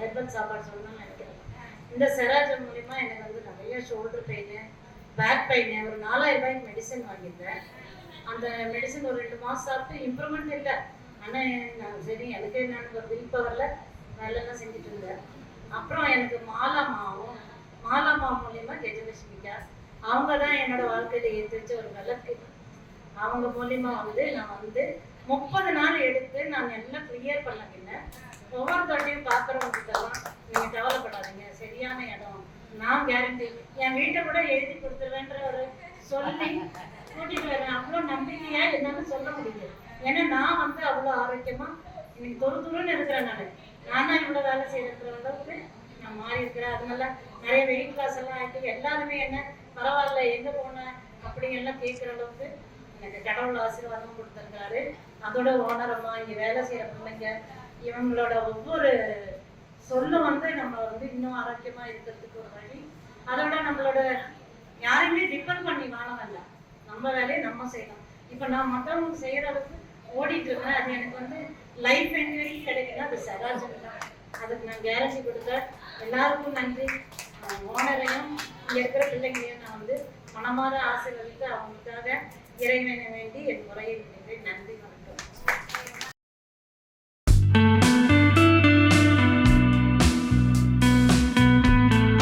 Herbal சாப்பாடு சொல்லணும்னு நினைக்கிறேன். இந்த செராஜம் மூலிமா எனக்கு வந்து நிறைய ஷோல்டர் பெயின் பேக் பெயின் ஒரு நாலாயிரம் ரூபாய்க்கு மெடிசன் வாங்கியிருந்தேன். அந்த மெடிசன் ஒரு ரெண்டு மாதம் சாப்பிட்டு இம்ப்ரூவ்மெண்ட் இல்லை. ஆனால் நான் சரி எனக்கு என்னன்னு ஒரு வில் பவரில் வேலைலாம் செஞ்சுட்டு இருந்தேன். அப்புறம் எனக்கு மாலா மாவும் மாலா மா மூலியமாக கெஜலட்சுமிக்கா அவங்க தான் என்னோட வாழ்க்கையில் ஏற்றிச்ச ஒரு விளக்கு அவங்க மூலியமாக வந்து நான் வந்து முப்பது நாள் எடுத்து நான் எல்லாம் கிளியர் பண்ண பின்ன ஒவ்வொரு தோட்டையும் பார்க்குறவங்க கிட்டலாம் கவலைப்படாதீங்க சரியான இடம். நான் கேரண்டி என் வீட்டை கூட எழுதி கொடுத்துருவேன்ற ஒரு சொல்லி கூட்டிட்டு வரேன் அவ்வளோ நம்பிக்கையாக என்னால சொல்ல முடியுது ஏன்னா நான் வந்து அவ்வளோ ஆரோக்கியமா இன்னைக்கு தொறு துருன்னு இருக்கிறேன் நான். நானா இவ்வளோ வேலை செய்யற அளவுக்கு நான் மாறி இருக்கிறேன். அதனால நிறைய வெயிட் லாஸ் எல்லாம் ஆகிட்டு எல்லாருமே என்ன பரவாயில்ல எங்கே போனேன் அப்படிங்கெல்லாம் எல்லாம் கேட்குற அளவுக்கு எனக்கு கடவுள் ஆசீர்வாதம் கொடுத்துருக்காரு. அதோட ஓனரம்மா இங்க வேலை செய்யற பிள்ளைங்க இவங்களோட ஒவ்வொரு சொல்லும் வந்து நம்ம வந்து இன்னும் ஆரோக்கியமா இருக்கிறதுக்கு ஒரு வழி. அதோட நம்மளோட யாரையுமே டிபெண்ட் பண்ணி வாழ வேண்டாம் நம்ம வேலையை நம்ம செய்யலாம். இப்போ நான் மற்றவங்க செய்யற அளவுக்கு ஓடிட்டு இருக்கேன். அது எனக்கு வந்து லைஃப் என்ஜாய் கிடைக்குது அது சராஜன் தான். அதுக்கு நான் கேரண்டி கொடுக்க எல்லாருக்கும் நன்றி. ஓனரையும் இங்க இருக்கிற பிள்ளைங்களையும் நான் வந்து மனமாற ஆசீர்வதித்து அவங்களுக்காக இறைவனை வேண்டி என் முறையை நன்றி வணக்கம்.